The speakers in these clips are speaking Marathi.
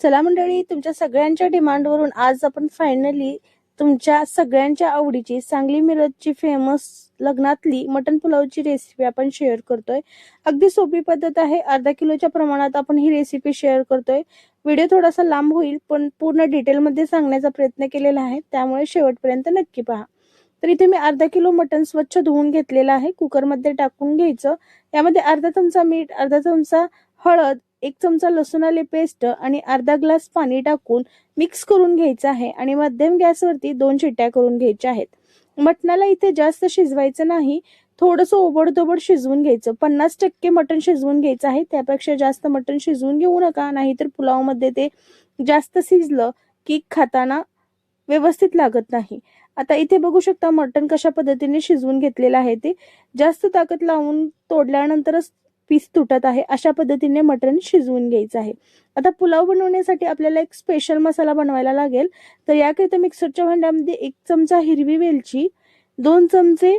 चला मंडळी तुमच्या सगळ्यांच्या डिमांडवरून आज आपण फायनली तुमच्या सगळ्यांच्या आवडीची सांगली मिरजची फेमस लग्नातली मटन पुलावची रेसिपी आपण शेअर करतोय. अगदी सोपी पद्धत आहे. अर्धा किलोच्या प्रमाणात आपण ही रेसिपी शेअर करतोय. व्हिडिओ थोडासा लांब होईल पण पूर्ण डिटेलमध्ये सांगण्याचा प्रयत्न केलेला आहे. त्यामुळे शेवटपर्यंत नक्की पहा. तर इथे मी अर्धा किलो मटन स्वच्छ धुवून घेतलेलं आहे. कुकरमध्ये टाकून घ्यायचं. यामध्ये अर्धा चमचा मीठ अर्धा चमचा हळद एक चमचा लसूण आले पेस्ट आणि अर्धा ग्लास पाणी टाकून मिक्स करून घ्यायचं आहे आणि मध्यम गॅसवरती दोन शिट्ट्या करून घ्यायच्या आहेत. मटणाला इथे जास्त शिजवायचं नाही. थोडंसं ओबडधोबड शिजवून घ्यायचं. पन्नास टक्के मटण शिजवून घ्यायचं आहे. त्यापेक्षा जास्त मटण शिजवून घेऊ नका. नाहीतर पुलावमध्ये ते जास्त शिजलं की खाताना व्यवस्थित लागत नाही. आता इथे बघू शकता मटण कशा पद्धतीने शिजवून घेतलेलं आहे ते. जास्त ताकद लावून तोडल्यानंतरच पीस तुटत आहे अशा पद्धतीने मटण शिजवून घ्यायचं आहे. आता पुलाव बनवण्यासाठी आपल्याला एक स्पेशल मसाला बनवायला लागेल. तर याकरिता मिक्सरच्या भांड्यामध्ये एक चमचा हिरवी वेलची दोन चमचे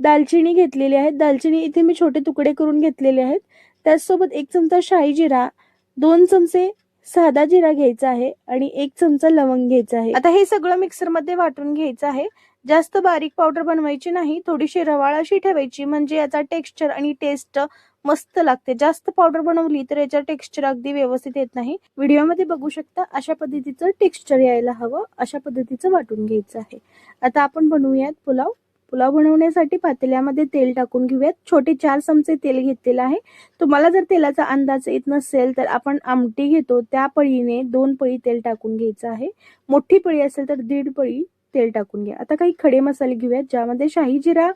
दालचिनी घेतलेली आहेत. दालचिनी इथे मी छोटे तुकडे करून घेतलेले आहेत. त्याचसोबत एक चमचा शाही जिरा दोन चमचे साधा जिरा घ्यायचा आहे आणि एक चमचा लवंग घ्यायचा आहे. आता हे सगळं मिक्सरमध्ये वाटून घ्यायचं आहे. जास्त बारीक पावडर बनवायची नाही थोडीशी रवाळ अशी ठेवायची. म्हणजे याचा टेक्स्चर आणि टेस्ट मस्त लागते. जास्त पावडर बनवली तर याचा टेक्स्चर अगदी व्यवस्थित येत नाही. व्हिडिओमध्ये बघू शकता अशा पद्धतीचं टेक्स्चर यायला हवं अशा पद्धतीचं वाटून घ्यायचं आहे. आता आपण बनवूयात पुलाव. पुलाव बनवण्यासाठी पातेल्यामध्ये तेल टाकून घेऊयात. छोटे चार चमचे तेल घेतलेलं आहे. तुम्हाला जर तेलाचा अंदाज येत नसेल तर आपण आमटी घेतो. त्या पळीने दोन पळी तेल टाकून घ्यायचं आहे. मोठी पळी असेल तर दीड पळी तेल टाकून घ्या. आता काही खडे मसाले घेऊयात ज्यामध्ये शाही जिरा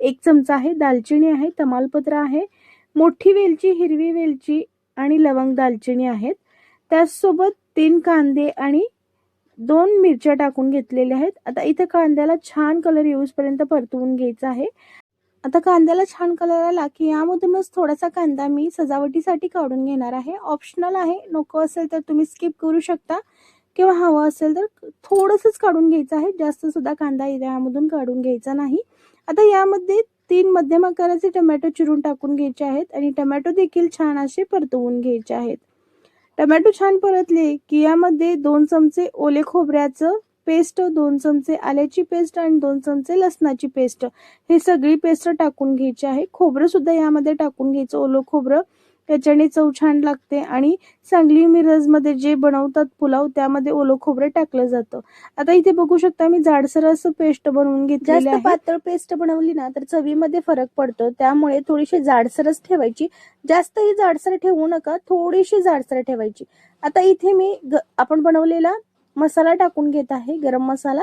एक चमचा आहे दालचिनी आहे तमालपत्र आहे मोठी वेलची हिरवी वेलची आणि लवंग दालचिनी आहेत. त्याचसोबत तीन कांदे आणि दोन मिरच्या टाकून घेतलेल्या आहेत. आता इथे कांद्याला छान कलर येऊसपर्यंत परतवून घ्यायचा आहे. आता कांद्याला छान कलर आला की यामधूनच थोडासा कांदा मी सजावटीसाठी काढून घेणार आहे. ऑप्शनल आहे नको असेल तर तुम्ही स्किप करू शकता. किंवा हवं असेल तर थोडंसंच काढून घ्यायचं आहे. जास्त सुद्धा कांदा यामधून काढून घ्यायचा नाही. आता यामध्ये तीन मध्यम आकाराचे टोमॅटो चिरून टाकून घ्यायचे आहेत आणि टोमॅटो देखील छान असे परतवून घ्यायचे आहेत. टोमॅटो छान परतले की यामध्ये दोन चमचे ओले खोबऱ्याचं पेस्ट दोन चमचे आल्याची पेस्ट आणि दोन चमचे लसणाची पेस्ट हे सगळी पेस्ट टाकून घ्यायची आहे. खोबरं सुद्धा यामध्ये टाकून घ्यायचं. ओलं खोबरं त्याच्याने चव छान लागते आणि सांगली मिरजमध्ये जे बनवतात पुलाव त्यामध्ये ओलं खोबरं टाकलं जातं. आता इथे बघू शकता मी जाडसर असं पेस्ट बनवून घेतलेली जास्त आहे. पातळ पेस्ट बनवली ना तर चवीमध्ये फरक पडतो. त्यामुळे थोडीशी जाडसरच ठेवायची. जास्तही जाडसर ठेवू नका थोडीशी जाडसर ठेवायची. आता इथे मी आपण बनवलेला मसाला टाकून घेत आहे गरम मसाला.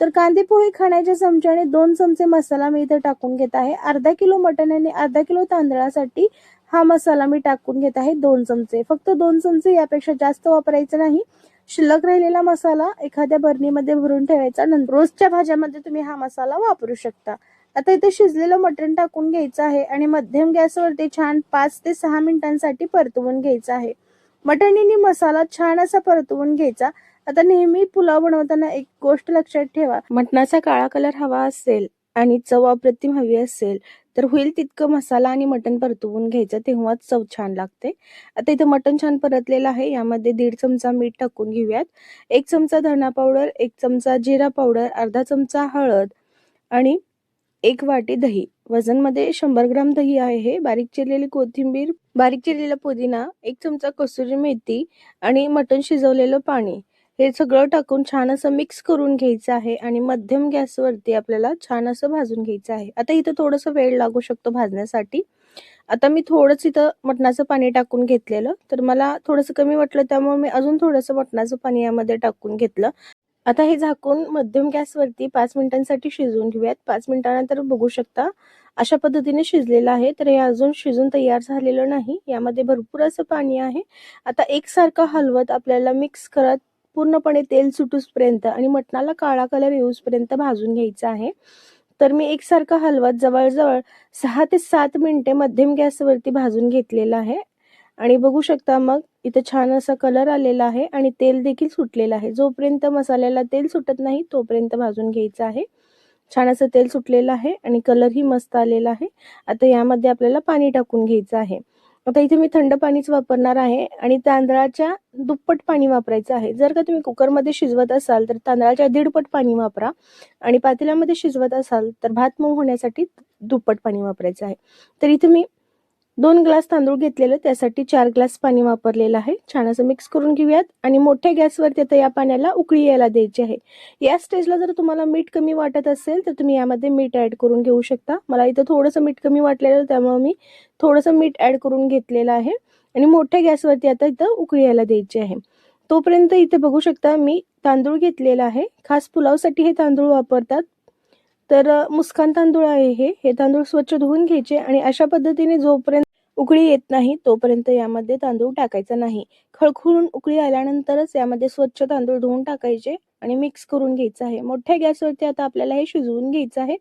तर कांदे पोहे खाण्याच्या चमच्याने दोन चमचे मसाला मी इथे टाकून घेत आहे. अर्धा किलो मटण आणि अर्धा किलो तांदळासाठी हा मसाला मी टाकून घेत आहे दोन चमचे. फक्त दोन चमचे यापेक्षा जास्त वापरायचं नाही. शिल्लक राहिलेला मसाला एखाद्या बरणीमध्ये भरून ठेवायचा नंतर रोजच्या भाज्यामध्ये तुम्ही हा मसाला वापरू शकता. आता इथे शिजलेलं मटण टाकून घ्यायचं आहे आणि मध्यम गॅसवरती छान पाच ते सहा मिनिटांसाठी परतवून घ्यायचं आहे. मटणीनी मसाला छान असा परतवून घ्यायचा. आता नेहमी पुलाव बनवताना एक गोष्ट लक्षात ठेवा. मटणाचा काळा कलर हवा असेल आणि चव अप्रतिम हवी असेल तर होईल तितकं मसाला आणि मटण परतवून घ्यायचं तेव्हाच चव छान लागते. आता इथं मटण छान परतलेलं आहे यामध्ये दीड चमचा मीठ टाकून घेऊयात. एक चमचा धना पावडर एक चमचा जिरा पावडर अर्धा चमचा हळद आणि एक वाटी दही. वजनमध्ये शंभर ग्राम दही आहे हे बारीक चिरलेली कोथिंबीर बारीक चिरलेला पुदिना एक चमचा कसुरी मेथी आणि मटण शिजवलेलं पाणी. हे सगळं टाकून छान असं मिक्स करून घ्यायचं आहे आणि मध्यम गॅसवरती आपल्याला छान असं भाजून घ्यायचं आहे. आता इथं थोडंसं वेळ लागू शकतो भाजण्यासाठी. आता मी थोडंच इथं मटणाचं पाणी टाकून घेतलेलं. तर मला थोडंसं कमी वाटलं त्यामुळे मी अजून थोडंसं मटणाचं पाणी यामध्ये टाकून घेतलं. आता हे झाकून मध्यम गॅसवरती पाच मिनिटांसाठी शिजवून घेऊयात. पाच मिनिटानंतर बघू शकता अशा पद्धतीने शिजलेलं आहे. तर हे अजून शिजून तयार झालेलं नाही. यामध्ये भरपूर असं पाणी आहे. आता एकसारखं हलवत आपल्याला मिक्स करत पूर्णपणे तेल सुटूसपर्यंत आणि मटणाला काळा कलर येऊसपर्यंत भाजून घ्यायचं आहे. तर मी एकसारखं हलवत जवळजवळ सहा ते सात मिनिटे मध्यम गॅसवरती भाजून घेतलेलं आहे. आणि बघू शकता मग इथं छान असा कलर आलेला आहे आणि तेल देखील सुटलेलं आहे. जोपर्यंत मसाल्याला तेल सुटत नाही तोपर्यंत भाजून घ्यायचं आहे. छान असं तेल सुटलेलं आहे आणि कलरही मस्त आलेला आहे. आता यामध्ये आपल्याला पाणी टाकून घ्यायचं आहे. आता इथे मी थंड पाणीच वापरणार आहे आणि तांदळाच्या दुप्पट पाणी वापरायचं आहे. जर का तुम्ही कुकरमध्ये शिजवत असाल तर तांदळाच्या दीडपट पाणी वापरा आणि पातेल्यामध्ये शिजवत असाल तर भात मऊ होण्यासाठी दुप्पट पाणी वापरायचं आहे. तर इथे मी दोन ग्लास तांदूळ घेतलेले त्यासाठी चार ग्लास पाणी वापरलेलं आहे. छान असं मिक्स करून घेऊयात. आणि मोठ्या गॅसवरती आता या पाण्याला उकळी यायला द्यायची आहे. या स्टेजला जर तुम्हाला मीठ कमी वाटत असेल तर तुम्ही यामध्ये मीठ ऍड करून घेऊ शकता. मला इथं थोडंसं मीठ कमी वाटलेलं त्यामुळे मी थोडंसं मीठ ऍड करून घेतलेलं आहे. आणि मोठ्या गॅसवरती आता इथं उकळी यायला द्यायची आहे. तोपर्यंत इथे बघू शकता मी तांदूळ घेतलेला आहे. खास पुलावसाठी हे तांदूळ वापरतात. तर मुस्कान तांदूळ आहे हे. हे तांदूळ स्वच्छ धुवून घ्यायचे आणि अशा पद्धतीने जोपर्यंत उकळी येत नाही तोपर्यंत यामध्ये तांदूळ टाकायचा नाही. खळखळून उकळी आल्यानंतरच यामध्ये स्वच्छ तांदूळ धुवून टाकायचे आणि मिक्स करून घ्यायचं आहे. मोठ्या गॅसवरती आता आपल्याला हे शिजवून घ्यायचं आहे.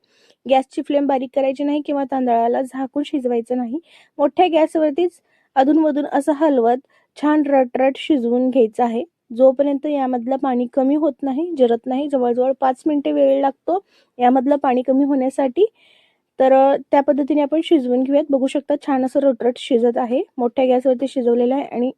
गॅसची फ्लेम बारीक करायची नाही किंवा तांदळाला झाकून शिजवायचं नाही. मोठ्या गॅसवरतीच अधूनमधून असं हलवत छान रटरट शिजवून घ्यायचं आहे. जोपर्यंत यामधलं पाणी कमी होत नाही जरत नाही जवळजवळ पाच मिनिटे वेळ लागतो यामधलं पाणी कमी होण्यासाठी तर त्या पद्धतीने आपण शिजवून घेऊयात. बघू शकता छान असं रटरट शिजत आहे. मोठ्या गॅसवरती शिजवलेलं आहे आणि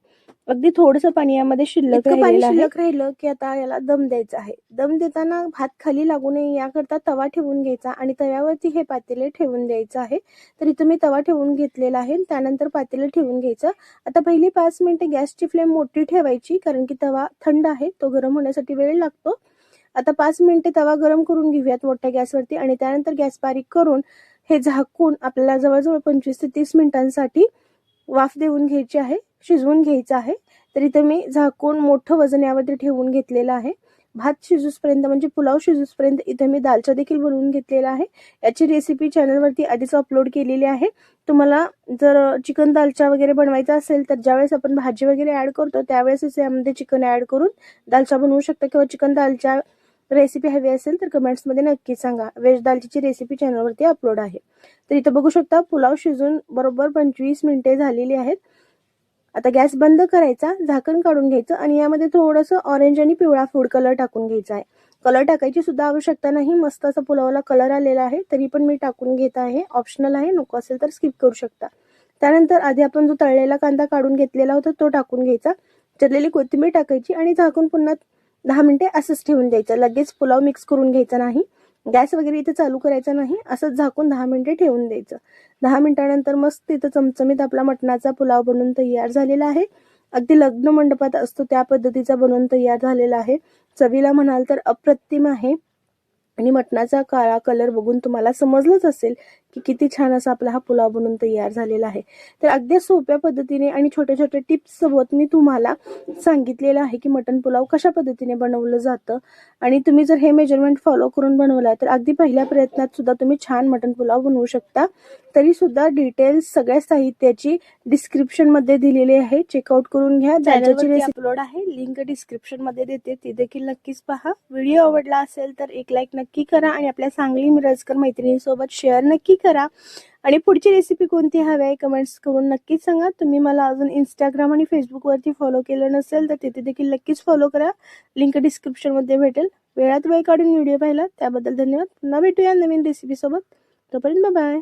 अगदी थोडंसं पाणी यामध्ये शिल्लक पाणी. शिल्लक राहिलं की आता याला दम द्यायचा आहे. दम देताना भात खाली लागू नये याकरता तवा ठेवून घ्यायचा आणि तव्यावरती हे पातेले ठेवून द्यायचं आहे. तर इथं मी तवा ठेवून घेतलेला आहे. त्यानंतर पातेले ठेवून घ्यायचं. आता पहिली पाच मिनिटे गॅसची फ्लेम मोठी ठेवायची कारण की तवा थंड आहे. तो गरम होण्यासाठी वेळ लागतो. आता पाच मिनिटे तवा गरम करून घेऊयात मोठ्या गॅसवरती आणि त्यानंतर गॅस बारीक करून हे झाकून आपल्याला जवळजवळ पंचवीस ते तीस मिनिटांसाठी वाफ देऊन घ्यायची आहे शिजवून घ्यायचं आहे. तर इथं मी झाकून मोठं वजन यावरती ठेवून घेतलेलं आहे. भात शिजूसपर्यंत म्हणजे पुलाव शिजूसपर्यंत इथे मी दालचा देखील बनवून घेतलेला आहे. याची रेसिपी चॅनलवरती आधीच अपलोड केलेली आहे. तुम्हाला जर चिकन दालचा वगैरे बनवायचा असेल तर ज्यावेळेस आपण भाजी वगैरे ॲड करतो त्यावेळेसच यामध्ये चिकन ॲड करून दालचा बनवू शकता किंवा चिकन दालचा रेसिपी हवी असेल तर कमेंट्समध्ये नक्की सांगा. वेज दालचीची रेसिपी चॅनलवरती अपलोड आहे. तर इथं बघू शकता पुलाव शिजून बरोबर पंचवीस मिनिटे झालेली आहेत. आता गॅस बंद करायचा झाकण काढून घ्यायचं आणि यामध्ये थोडंसं ऑरेंज आणि पिवळा फूड कलर टाकून घ्यायचा आहे. कलर टाकायची सुद्धा आवश्यकता नाही. मस्त असा पुलावाला कलर आलेला आहे. तरी पण मी टाकून घेत आहे. ऑप्शनल आहे. नको असेल तर स्किप करू शकता. त्यानंतर आधी आपण जो तळलेला कांदा काढून घेतलेला होता तो टाकून घ्यायचा. चिरलेली कोथिंबीर टाकायची आणि झाकून पुन्हा दहा मिनिटे असंच ठेवून द्यायचं. लगेच पुलाव मिक्स करून घ्यायचा नाही. गॅस वगैरे इथे चालू करायचा नाही. असंच झाकून दहा मिनिटे ठेवून द्यायचं. दहा मिनिटानंतर मस्त इथं चमचमीत आपला मटणाचा पुलाव बनवून तयार झालेला आहे. अगदी लग्न मंडपात असतो त्या पद्धतीचा बनवून तयार झालेला आहे. चवीला म्हणाल तर अप्रतिम आहे. आणि मटणाचा काळा कलर बघून तुम्हाला समजलंच असेल की किती छान असा आपला हा पुलाव बनवून तयार झालेला आहे. तर अगदी सोप्या पद्धतीने आणि छोट्या छोट्या टिप्स सोबत मी तुम्हाला सांगितलेलं आहे की मटण पुलाव कशा पद्धतीने बनवलं जातं. आणि तुम्ही जर हे मेजरमेंट फॉलो करून बनवला तर अगदी पहिल्या प्रयत्नात सुद्धा तुम्ही छान मटण पुलाव बनवू शकता. तरी सुद्धा डिटेल्स सगळ्या साहित्याची डिस्क्रिप्शनमध्ये दिलेली आहे. चेकआउट करून घ्या. चॅनलवरती रेसिपी अपलोड आहे. लिंक डिस्क्रिप्शनमध्ये देते. ती देखील नक्कीच पहा. व्हिडिओ आवडला असेल तर एक लाईक नक्की नक्की करा आणि आपल्या सांगली मिरजकर मैत्रिणींसोबत शेअर नक्की करा. आणि पुढची रेसिपी कोणती हवी आहे कमेंट्स करून नक्कीच सांगा. तुम्ही मला अजून इंस्टाग्राम आणि फेसबुकवरती फॉलो केलं नसेल तर तिथे देखील नक्कीच फॉलो करा. लिंक डिस्क्रिप्शनमध्ये भेटेल. वेळात वेळ काढून व्हिडिओ पाहिला. त्याबद्दल धन्यवाद. पुन्हा भेटूया नवीन रेसिपीसोबत तोपर्यंत बाय